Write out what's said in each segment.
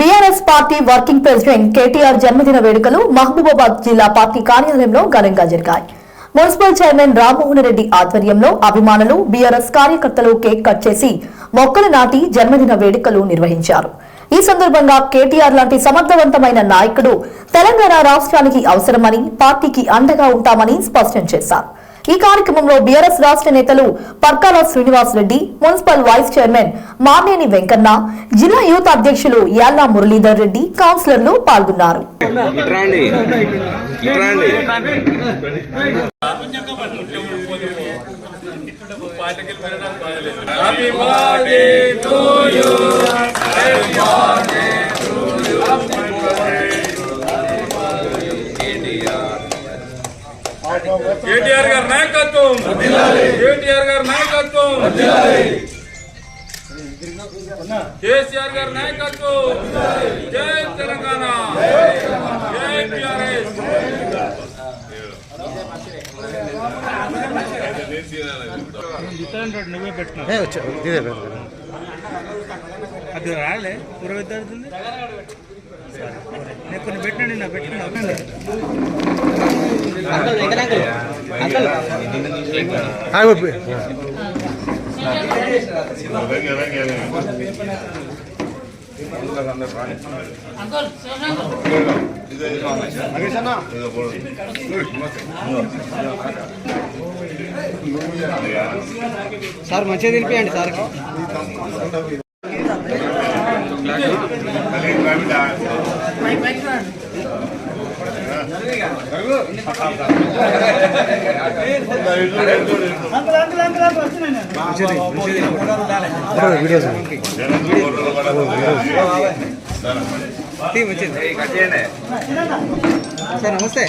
BRS party working president KTR జన్మదిన వేడుకలు మహబూబాబాద్ జిల్లా పార్టీ కార్యాలయంలో ఘనంగా జరిగాయి. మున్సిపల్ చైర్మన్ రామ్మోహన్ రెడ్డి ఆధ్వర్యంలో అభిమానులు బీఆర్ఎస్ కార్యకర్తలు కేక్ కట్ చేసి మొక్కలు నాటి జన్మదిన వేడుకలు నిర్వహించారు. ఈ సందర్భంగా కేటీఆర్ లాంటి సమర్థవంతమైన నాయకుడు తెలంగాణ రాష్ట్రానికి అవసరమని పార్టీకి అండగా ఉంటామని స్పష్టం చేశారు. ఈ కార్యక్రమంలో బీఆర్ఎస్ రాష్ట్ర నేతలు Parkala Srinivas Reddy municipal vice chairman Maneni Venkanna జిల్లా యూత్ అధ్యక్షులు యాల్లా మురళీధర్ రెడ్డి కౌన్సిలర్లు పాల్గొన్నారు. ఇట్రాండి కేటీఆర్ గారి నాయకత్వం. కేటీఆర్ గారి నాయకత్వం. కేసీఆర్ గారి నాయకత్వం. జై తెలంగాణ. జై టిఆర్ఎస్. నువ్వే పెట్టినా అది రాలే పూర్వ విద్యార్థులు కొన్ని పెట్టండి నా పెట్టండి సార్ మంచిగా తెలిపియండి తినిపియండి సార్ సార్ నమస్తే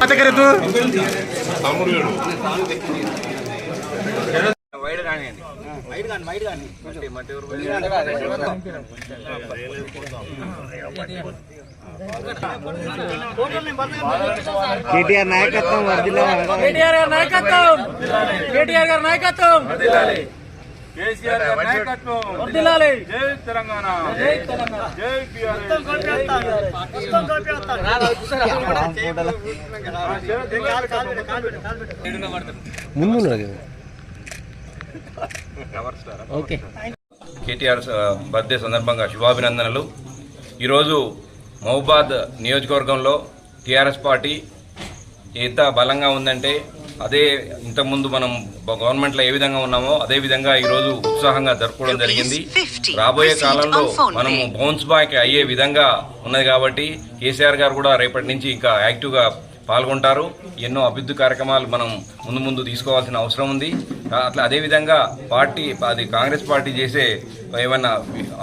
వైడ్ కానివ్వండి కేటీఆర్ నాయకత్వం కేటీఆర్ గారి నాయకత్వం కేటీఆర్ గారి నాయకత్వం కేసీఆర్ గారి నాయకత్వం జై తెలంగాణ జై తెలంగాణ జై ముందు కేటీఆర్ బర్త్డే సందర్భంగా శుభాభినందనలు. ఈరోజు మహబాద్ నియోజకవర్గంలో టీఆర్ఎస్ పార్టీ ఎంత బలంగా ఉందంటే అదే ఇంతకుముందు మనం గవర్నమెంట్లో ఏ విధంగా ఉన్నామో అదే విధంగా ఈరోజు ఉత్సాహంగా జరుపుకోవడం జరిగింది. రాబోయే కాలంలో మనము బౌన్స్ బ్యాక్ అయ్యే విధంగా ఉన్నది కాబట్టి కేసీఆర్ గారు కూడా రేపటి నుంచి ఇంకా యాక్టివ్గా పాల్గొంటారు. ఎన్నో అభివృద్ధి కార్యక్రమాలు మనం ముందు ముందు తీసుకోవాల్సిన అవసరం ఉంది. అట్లా అదేవిధంగా పార్టీ అది కాంగ్రెస్ పార్టీ చేసే ఏమైనా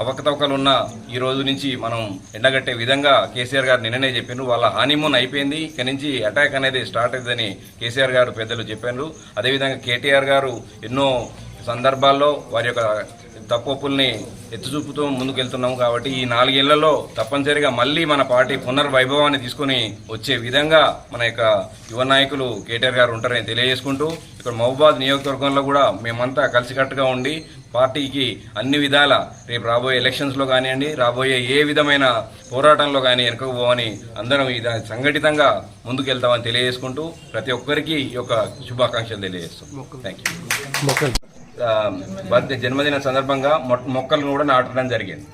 అవకతవకలు ఉన్నా ఈ రోజు నుంచి మనం ఎండగట్టే విధంగా కేసీఆర్ గారు నిన్ననే చెప్పారు వాళ్ళ హానిమూన్ అయిపోయింది. ఇక నుంచి అటాక్ అనేది స్టార్ట్ అవుతుందని కేసీఆర్ గారు పెద్దలు చెప్పారు అదేవిధంగా కేటీఆర్ గారు ఎన్నో సందర్భాల్లో వారి యొక్క తప్పుల్ని ఎత్తి చూపుతూ ముందుకెళ్తున్నాం కాబట్టి ఈ నాలుగేళ్ళలో తప్పనిసరిగా మళ్ళీ మన పార్టీ పునర్వైభవాన్ని తీసుకుని వచ్చే విధంగా మన యొక్క యువ నాయకులు కేటీఆర్ గారు ఉంటారని తెలియజేసుకుంటూ ఇక్కడ మహబూబాద్ నియోజకవర్గంలో కూడా మేమంతా కలిసికట్టుగా ఉండి పార్టీకి అన్ని విధాల రేపు రాబోయే ఎలక్షన్స్లో కానివ్వండి రాబోయే ఏ విధమైన పోరాటంలో కానీ వెనుకపోవని అందరం ఇది సంఘటితంగా ముందుకెళ్తామని తెలియజేసుకుంటూ ప్రతి ఒక్కరికి ఈ యొక్క శుభాకాంక్షలు తెలియజేస్తాం. థ్యాంక్ యూ జన్మదిన సందర్భంగా మొక్కలను కూడా నాటడం జరిగింది.